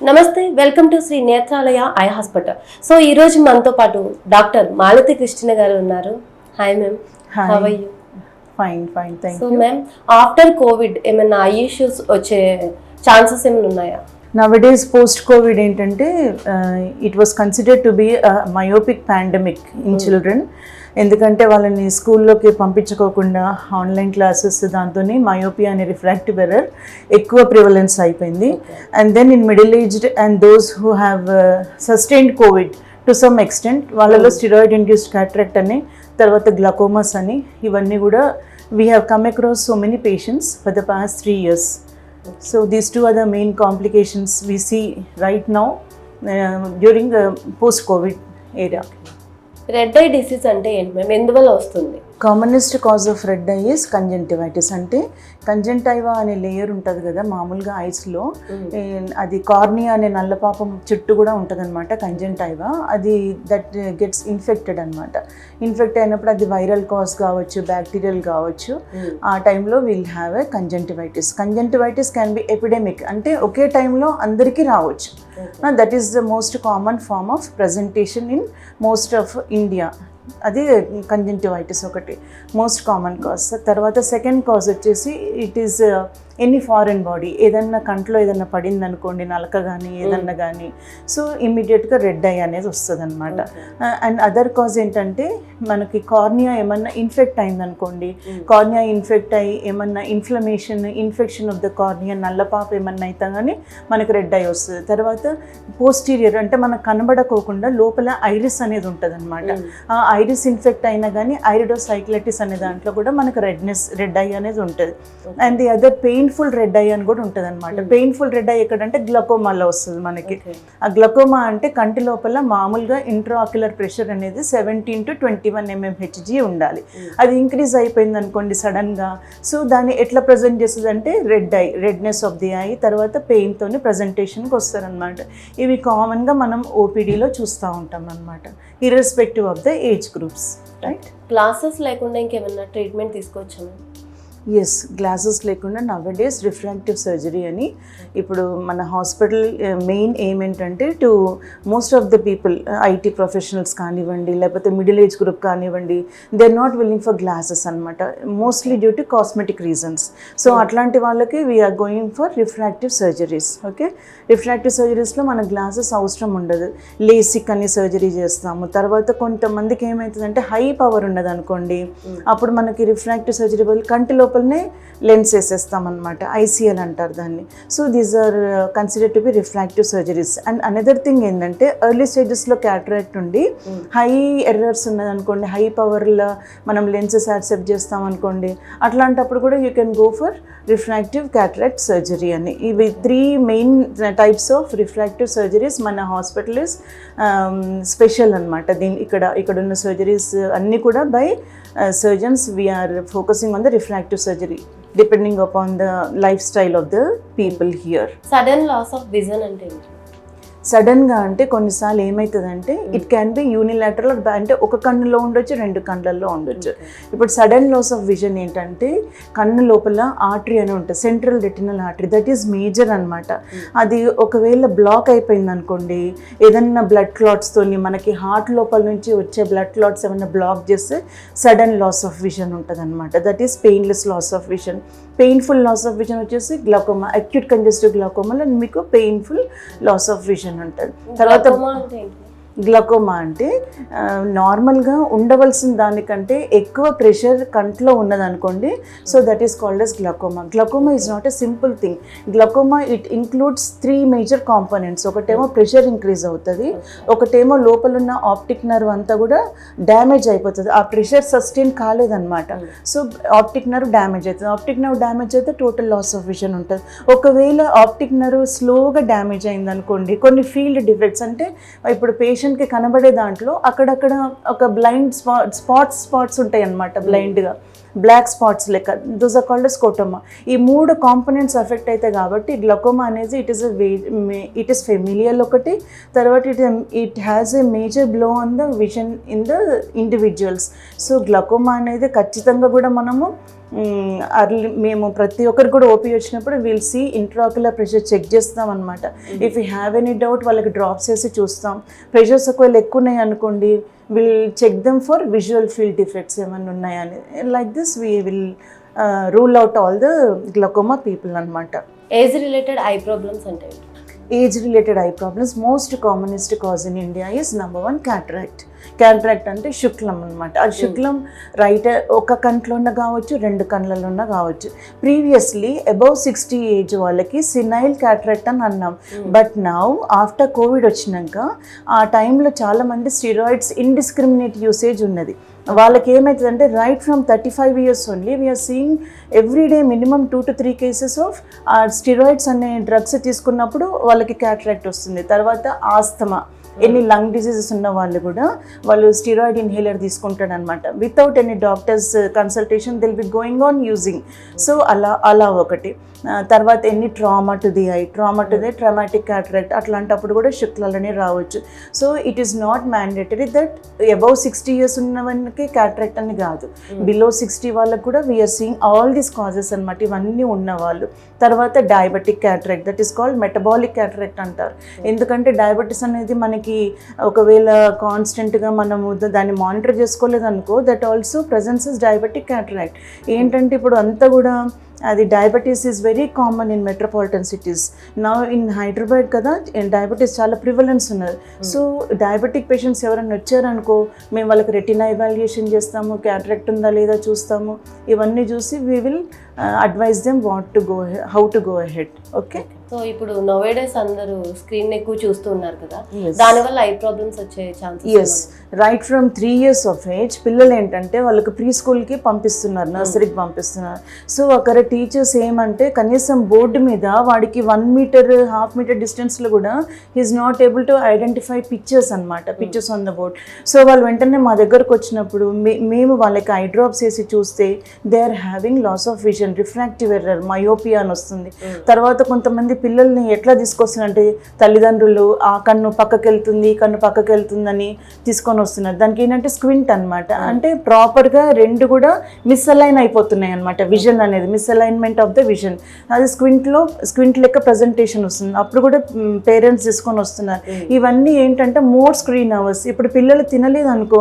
నమస్తే welcome to Shri Netralaya eye hospital. So ఈ రోజు మనతో పాటు డాక్టర్ మాలతి కృష్ణ గారు ఉన్నారు. Hi ma'am you fine fine thank so ma'am after COVID ఏమైనా ఐ ఇష్యూస్ వచ్చే ఛాన్సెస్ ఏమైనా ఉన్నాయా? నవడేస్ పోస్ట్ కోవిడ్ ఏంటంటే it was considered to be myopic pandemic in children ఎందుకంటే వాళ్ళని స్కూల్లోకి పంపించుకోకుండా ఆన్లైన్ క్లాసెస్ దాంతో మయోపియా అనే రిఫ్రాక్టివ్ ఎర్రర్ ఎక్కువ ప్రివలెన్స్ అయిపోయింది. And then in middle aged and those who have sustained covid to some extent వాళ్ళలో స్టిరాయిడ్ ఇండ్యూస్డ్ క్యాట్రాక్ట్ అని తర్వాత గ్లకోమస్ అని ఇవన్నీ కూడా we have come across so many patients for the past three years these two are the main complications we see right now uh, during the post-COVID era. Red eye disease అంటే ఏంటి ma'am ఎందువల్ల వస్తుంది? Commonest cause of red eye is conjunctivitis అంటే conjunctiva అనే layer ఉంటుంది కదా మామూలుగా ఐస్లో అది కార్నియా అనే నల్లపాపం చుట్టూ కూడా ఉంటుంది అనమాట కంజంటైవా అది దట్ గెట్స్ ఇన్ఫెక్టెడ్ అనమాట ఇన్ఫెక్ట్ అయినప్పుడు అది వైరల్ కాజ్ కావచ్చు బ్యాక్టీరియల్ కావచ్చు. ఆ టైంలో will have a conjunctivitis conjunctivitis can be epidemic. అంటే ఒకే టైంలో అందరికీ రావచ్చు. That is the most common form of presentation in most of India అది కంజంటివైటిస్ ఒకటి మోస్ట్ కామన్ కాజ్ తర్వాత సెకండ్ కాజ్ వచ్చేసి it is any foreign body ఏదన్నా కంట్లో ఏదన్నా పడింది అనుకోండి నలక కానీ ఏదన్నా కానీ సో ఇమ్మీడియట్గా రెడ్ ఐ అనేది వస్తుంది అనమాట అండ్ అదర్ కాజ్ ఏంటంటే మనకి కార్నియా ఏమన్నా ఇన్ఫెక్ట్ అయిందనుకోండి కార్నియా ఇన్ఫెక్ట్ అయ్యి ఏమన్నా inflammation infection of the cornea నల్లపాప ఏమన్నా అయితే కానీ మనకి రెడ్ ఐ వస్తుంది. తర్వాత పోస్టీరియర్ అంటే మనకు కనబడకోకుండా లోపల ఐరిస్ అనేది ఉంటుంది అనమాట ఆ ఐరిస్ ఇన్ఫెక్ట్ అయినా కానీ ఐరిడోసైక్లటిస్ అనే దాంట్లో కూడా మనకు రెడ్నెస్ రెడ్ ఐ అనేది ఉంటుంది. And the other painful red eye అని కూడా ఉంటుంది అనమాట పెయిన్ఫుల్ రెడ్ ఐ ఎక్కడంటే గ్లకోమాలో వస్తుంది మనకి. ఆ గ్లకోమా అంటే కంటి లోపల మామూలుగా ఇంట్రాక్యులర్ ప్రెషర్ అనేది seventeen to twenty one mmHg ఉండాలి. అది ఇంక్రీజ్ అయిపోయింది అనుకోండి సడన్గా సో దాన్ని ఎట్లా ప్రజెంట్ చేస్తుంది అంటే red eye redness of the eye తర్వాత పెయిన్తోని ప్రజెంటేషన్కి వస్తారనమాట ఇవి కామన్గా మనం ఓపీడీలో చూస్తూ ఉంటాం అనమాట irrespective of the age groups right classes లేకుండా ఇంకేమైనా ట్రీట్మెంట్ తీసుకోవచ్చా ఎస్ గ్లాసెస్ లేకుండా నవడేస్ రిఫ్రాక్టివ్ సర్జరీ అని ఇప్పుడు మన హాస్పిటల్ మెయిన్ ఏం ఏంటంటే to most of the people IT professionals కానివ్వండి లేకపోతే మిడిల్ ఏజ్ గ్రూప్ కానివ్వండి they are not willing for glasses అనమాట mostly due to cosmetic reasons so అట్లాంటి వాళ్ళకి we're going for refractive surgeries okay refractive సర్జరీస్లో మన glasses అవసరం ఉండదు. లేసిక్ అని సర్జరీ చేస్తాము. తర్వాత కొంతమందికి ఏమవుతుందంటే హై పవర్ ఉండదు అనుకోండి అప్పుడు మనకి రిఫ్రాక్టివ్ సర్జరీ వల్ల కంటి లోపలనే లెన్స్ వేసేస్తాం అనమాట ఐసీఎల్ అంటారు దాన్ని. So these are consider to be refractive surgeries and another thing ఏంటంటే ఎర్లీ స్టేజెస్లో క్యాటరాక్ట్ ఉండి హై ఎర్రర్స్ ఉన్నది అనుకోండి హై పవర్లో మనం లెన్సెస్ యాక్సెప్ట్ చేస్తాం అనుకోండి అట్లాంటప్పుడు కూడా you can go for refractive cataract surgery అని. ఇవి three main types of refractive surgeries మన హాస్పిటల్ ఇస్ స్పెషల్ అనమాట దీని ఇక్కడ ఇక్కడ ఉన్న సర్జరీస్ అన్నీ కూడా by surgeons we're focusing on the refractive surgery depending upon the lifestyle of the people here. Sudden loss of vision and సడన్గా అంటే కొన్నిసార్లు ఏమవుతుందంటే ఇట్ క్యాన్ బి యూనిలాటరల్ అంటే ఒక కన్నులో ఉండొచ్చు రెండు కళ్ళల్లో ఉండొచ్చు. ఇప్పుడు సడన్ లాస్ ఆఫ్ విజన్ ఏంటంటే కన్ను లోపల ఆర్టరీ అని ఉంటుంది central retinal artery that is major అనమాట అది ఒకవేళ బ్లాక్ అయిపోయింది అనుకోండి ఏదన్నా బ్లడ్ క్లాట్స్తోని మనకి హార్ట్ లోపల నుంచి వచ్చే బ్లడ్ క్లాట్స్ ఏమైనా బ్లాక్ చేస్తే సడన్ లాస్ ఆఫ్ విజన్ ఉంటుంది అనమాట that is painless loss of vision painful loss of vision వచ్చేసి గ్లాకోమా అక్యూట్ కంజెస్టివ్ గ్లాకోమాలో మీకు పెయిన్ఫుల్ లాస్ ఆఫ్ విజన్ ఉంటుంది తర్వాత గ్లకోమా అంటే నార్మల్గా ఉండవలసిన దానికంటే ఎక్కువ ప్రెషర్ కంట్లో ఉన్నదనుకోండి so that is called as glaucoma glaucoma is not a simple thing glaucoma it includes three major components ఒకటేమో ప్రెషర్ ఇంక్రీజ్ అవుతుంది ఒకటేమో లోపల ఉన్న ఆప్టిక్ నర్వ్ అంతా కూడా డ్యామేజ్ అయిపోతుంది. ఆ ప్రెషర్ సస్టైన్ కాలేదన్నమాట. సో ఆప్టిక్ నర్వ్ డ్యామేజ్ అవుతుంది. ఆప్టిక్ నర్వ్ డ్యామేజ్ అయితే టోటల్ లాస్ ఆఫ్ విజన్ ఉంటుంది. ఒకవేళ ఆప్టిక్ నర్వ్ స్లోగా డ్యామేజ్ అయిందనుకోండి కొన్ని ఫీల్డ్ డిఫెక్ట్స్ అంటే ఇప్పుడు పేషెంట్కి కనబడే దాంట్లో అక్కడక్కడ ఒక బ్లైండ్ స్పాట్ స్పాట్స్ స్పాట్స్ ఉంటాయి అన్నమాట బ్లైండ్గా బ్లాక్ స్పాట్స్ లెక్క దోస్ ఆర్ కాల్డ్ స్కోటమా ఈ మూడు కాంపోనెంట్స్ ఎఫెక్ట్ అవుతాయి కాబట్టి గ్లకోమా అనేది it is it is familial ఒకటి. తర్వాత it it has a major blow on the vision in the individuals so glaucoma అనేది ఖచ్చితంగా కూడా మనము అర్లీ మేము ప్రతి ఒక్కరు కూడా ఓపీ వచ్చినప్పుడు we'll see intraocular pressure check చేస్తాం అనమాట if you have any doubt వాళ్ళకి డ్రాప్స్ వేసి చూస్తాం. ప్రెషర్స్ ఒకవేళ ఎక్కువ ఉన్నాయి అనుకోండి will check them for visual field defects ఏమైనా ఉన్నాయని like this we will rule out all the glaucoma people అనమాట ఏజ్ రిలేటెడ్ ఐ ప్రాబ్లమ్స్ అంటే? Age related eye problems most commonest cause in India is number one cataract cataract అంటే శుక్లం అనమాట అది శుక్లం right ఒక కంట్లో ఉన్న కావచ్చు రెండు కళ్ళలో ఉన్న కావచ్చు. ప్రీవియస్లీ అబౌవ్ సిక్స్టీ ఏజ్ వాళ్ళకి సినైల్ క్యాట్రాక్ట్ అని అన్నాం. బట్ నౌ ఆఫ్టర్ కోవిడ్ వచ్చినాక ఆ టైంలో చాలామంది స్టిరాయిడ్స్ ఇండిస్క్రిమినేట్ యూసేజ్ ఉన్నది. వాళ్ళకి ఏమవుతుందంటే right from thirty five years only we're seeing every day minimum two to three cases of steroids అనే డ్రగ్స్ తీసుకున్నప్పుడు వాళ్ళకి క్యాట్రాక్ట్ వస్తుంది. తర్వాత ఆస్తమా. ఎన్ని లంగ్ డిసీజెస్ ఉన్న వాళ్ళు కూడా వాళ్ళు స్టిరాయిడ్ ఇన్హేలర్ తీసుకుంటాడు అనమాట without any doctor's consultation they'll be going on using so అలా అలా ఒకటి. తర్వాత ఎన్ని trauma to the eye trauma to the traumatic cataract అట్లాంటప్పుడు కూడా శుక్లలోనే రావచ్చు. So it is not mandatory that above sixty years ఉన్నవన్నీ క్యాటరాక్ట్ అని కాదు. బిలో సిక్స్టీ వాళ్ళకు కూడా we are seeing all these causes అనమాట ఇవన్నీ ఉన్నవాళ్ళు. తర్వాత diabetic cataract that is called metabolic cataract అంటారు. ఎందుకంటే డయాబెటీస్ అనేది మనకి ఒకవేళ కాన్స్టెంట్గా మనము దాన్ని మానిటర్ చేసుకోలేదు అనుకో that also presence is diabetic cataract ఏంటంటే ఇప్పుడు అంతా కూడా అది diabetes is very common in metropolitan cities నా ఇన్ హైదరాబాద్ కదా డయాబెటీస్ చాలా ప్రివలెన్స్ ఉన్నది. సో డయాబెటిక్ పేషెంట్స్ ఎవరైనా వచ్చారనుకో మేము వాళ్ళకి రెటినా ఎవాల్యుయేషన్ చేస్తాము క్యాటరాక్ట్ ఉందా లేదా చూస్తాము. ఇవన్నీ చూసి we will advise them what to go how to go ahead okay so ఇప్పుడు నోవేడేస్ అందరూ స్క్రీన్ ఎక్కువ చూస్తూ ఉన్నారు కదా. దానివల్ల ఐ ప్రాబ్లమ్స్ వచ్చే chances is right from three years of age పిల్లలు ఏంటంటే వాళ్ళకి ప్రీ స్కూల్కి పంపిస్తున్నారు నర్సరీకి పంపిస్తున్నారు. సో అక్కడ టీచర్స్ ఏమంటే కనీసం బోర్డు మీద వాడికి వన్ మీటర్ హాఫ్ మీటర్ డిస్టెన్స్లో కూడా is not able to identify pictures అనమాట pictures on the board so వాళ్ళు వెంటనే మా దగ్గరకు వచ్చినప్పుడు మేము వాళ్ళకి ఐ డ్రాప్స్ వేసి చూస్తే they are having loss of vision refractive error myopia అని వస్తుంది. తర్వాత కొంతమంది పిల్లల్ని ఎట్లా తీసుకొస్తున్నారంటే తల్లిదండ్రులు ఆ కన్ను పక్కకి వెళ్తుంది కన్ను పక్కకి వెళ్తుందని తీసుకొని వస్తున్నారు. దానికి ఏంటంటే స్క్వింట్ అన్నమాట. అంటే ప్రాపర్గా రెండు కూడా మిస్అలైన్ అయిపోతున్నాయి అనమాట విజన్ అనేది మిస్అలైన్మెంట్ ఆఫ్ ద విజన్ అది స్క్వింట్లో స్క్వింట్ లెక్క ప్రజెంటేషన్ వస్తుంది. అప్పుడు కూడా పేరెంట్స్ తీసుకొని వస్తున్నారు. ఇవన్నీ ఏంటంటే మోర్ స్క్రీన్ అవర్స్ ఇప్పుడు పిల్లలు తినలేదు అనుకో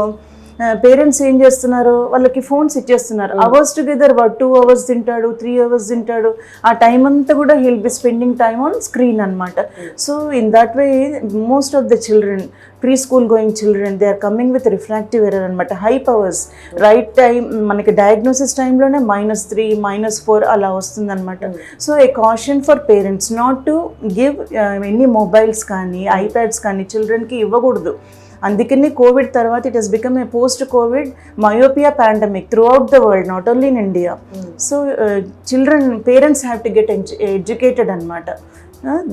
పేరెంట్స్ ఏం చేస్తున్నారు? వాళ్ళకి ఫోన్స్ ఇచ్చేస్తున్నారు. అవర్స్ టుగెదర్ వాడు టూ అవర్స్ తింటాడు త్రీ అవర్స్ తింటాడు. ఆ టైం అంతా కూడా he'll be spending time on screen అనమాట so in that way most of the children preschool going children they are coming with refractive error అనమాట high powers right time మనకి diagnosis టైంలోనే minus three minus four అలా వస్తుందన్నమాట. So a caution for parents not to give any mobiles కానీ iPads కానీ చిల్డ్రన్కి ఇవ్వకూడదు. అందుకని Covid తర్వాత it has become a post Covid myopia pandemic throughout the world not only in India so children parents have to get educated అనమాట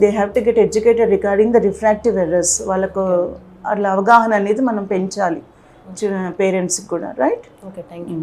they have to get educated regarding the refractive errors వాళ్ళకు అట్లా అవగాహన అనేది మనం పెంచాలి. పేరెంట్స్కి కూడా right okay thank you